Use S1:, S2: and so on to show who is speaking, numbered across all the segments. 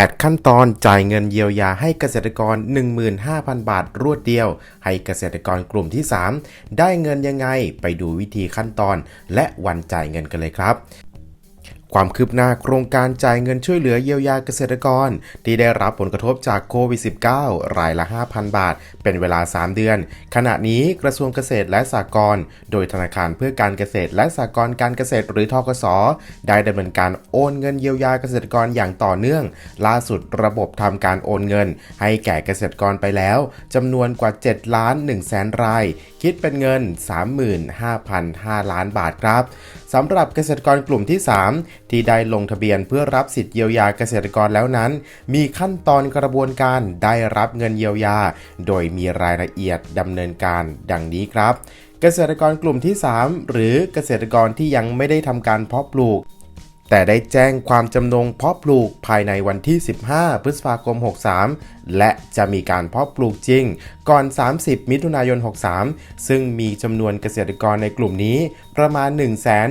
S1: 8 ขั้นตอนจ่ายเงินเยียวยาให้เกษตรกร 15,000 บาท รวดเดียว ให้เกษตรกรกลุ่มที่ 3 ได้เงินยังไงไปดูวิธีขั้นตอน และวันจ่ายเงินกันเลยครับ ความคืบหน้าโครงการจ่ายเงินช่วยเหลือเยียวยาเกษตรกร ที่ได้รับผลกระทบจากโควิด -19 รายละ 5,000 บาท เป็นเวลา 3 เดือน ขณะนี้กระทรวงเกษตรและสหกรณ์โดยธนาคารเพื่อการเกษตรและสหกรณ์การเกษตรหรือทกส ได้ดำเนินการโอนเงินเยียวยาเกษตรกรอย่างต่อเนื่อง ล่าสุดระบบทำการโอนเงิน ให้แก่เกษตรกรไปแล้วจำนวนกว่า7ล้าน1แสนราย คิดเป็นเงิน 35,500ล้านบาทครับ สำหรับเกษตรกรกลุ่มที่ 3 ที่ได้ลงทะเบียนเพื่อรับสิทธิเยียวยาเกษตรกรแล้วนั้น มีขั้นตอนกระบวนการได้รับเงินเยียวยา โดยมีรายละเอียดดำเนินการดังนี้ครับ เกษตรกรกลุ่มที่ 3 หรือเกษตรกรที่ยังไม่ได้ทำการเพาะปลูก แต่ได้แจ้งความจำนงเพาะปลูกภายในวันที่ 15 พฤษภาคม 63 และจะมีการเพาะปลูกจริง ก่อน 30 มิถุนายน 63 ซึ่งมีจำนวนเกษตรกรในกลุ่มนี้ประมาณ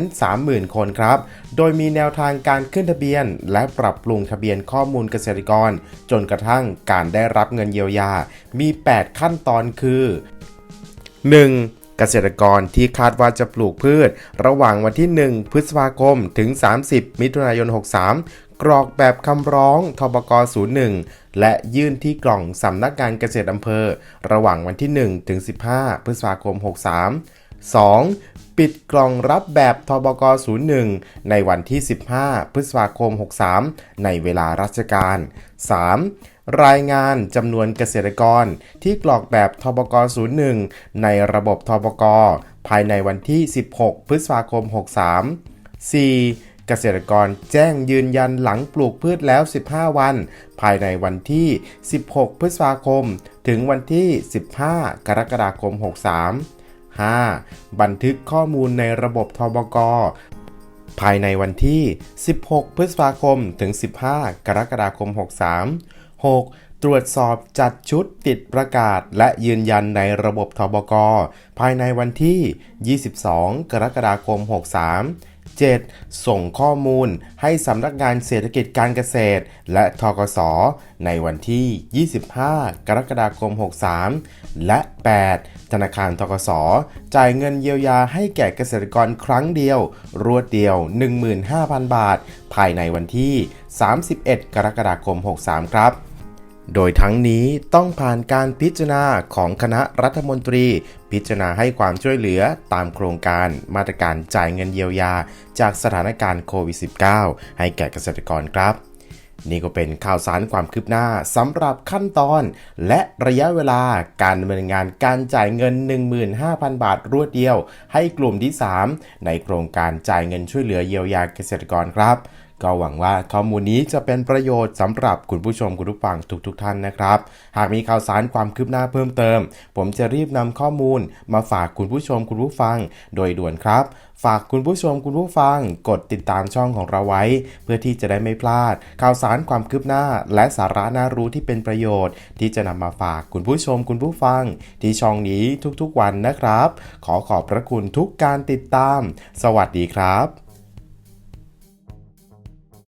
S1: 130,000 คนครับ โดยมีแนวทางการขึ้นทะเบียน และปรับปรุงทะเบียนข้อมูลเกษตรกร จนกระทั่งการได้รับเงินเยียวยา มี 8 ขั้นตอนคือ 1. เกษตรกรที่คาดว่าจะปลูกพืช ระหว่างวันที่ 1 พฤษภาคมถึง 30 มิถุนายน 63กรอกแบบคำร้องทบก01 และยื่นที่กล่องสำนักงานเกษตรอำเภอ ระหว่างวันที่ 1 ถึง 15 พฤษภาคม 63 2. ปิดกล่องรับแบบทบก01 ในวันที่ 15 พฤษภาคม 63 ในเวลาราชการ 3. รายงานจำนวนเกษตรกรที่กรอกแบบทบก01 ในระบบทบก ภายในวันที่ 16 พฤษภาคม 63 4. เกษตรกรแจ้งยืนยันหลังปลูกพืชแล้ว 15 วัน ภายในวันที่ 16 พฤษภาคม ถึงวันที่ 15 กรกฎาคม 63 5. บันทึกข้อมูลในระบบทบก ภายในวันที่ 16 พฤษภาคม ถึง 15 กรกฎาคม 63 6. ตรวจสอบจัดชุดติดประกาศ และยืนยันในระบบทบก ภายในวันที่ 22 กรกฎาคม 63 7. ส่งข้อมูลให้สำนักงานเศรษฐกิจการเกษตร และทกสในวันที่ 25 กรกฎาคม 63 และ 8. ธนาคารทกสจ่ายเงินเยียวยาให้แก่เกษตรกรครั้งเดียว รวดเดียว 15,000 บาท ภายในวันที่ 31 กรกฎาคม 63 ครับ โดยทั้งนี้ต้องผ่านการพิจารณาของคณะรัฐมนตรี พิจารณาให้ความช่วยเหลือตามโครงการมาตรการจ่ายเงินเยียวยา จากสถานการณ์โควิด -19 ให้แก่เกษตรกรครับ นี่ก็เป็นข่าวสารความคืบหน้าสำหรับขั้นตอน และระยะเวลาการดำเนินงานการจ่ายเงิน 15,000 บาทรวดเดียว ให้กลุ่มที่ 3 ในโครงการจ่ายเงินช่วยเหลือเยียวยาเกษตรกรครับ ก็หวังว่าข้อมูลนี้จะเป็นประโยชน์สำหรับคุณผู้ชมคุณผู้ฟังทุกๆทท่านนะครับ หากมีข่าวสารความคืบหน้าเพิ่มเติม ผมจะรีบนำข้อมูลมาฝากคุณผู้ชมคุณผู้ฟัง โดยด่วนครับ ฝากคุณผู้ชมคุณผู้ฟัง กดติดตามช่องของเราไว้ เพื่อที่จะได้ไม่พลาด ข่าวสารความคืบหน้า และสาระน่ารู้ที่เป็นประโยชน์ ที่จะนำมาฝากคุณผู้ชมคุณผู้ฟัง ที่ช่องนี้ทุกๆวันนะครับ ขอขอบพระคุณทุกการติดตาม สวัสดีครับ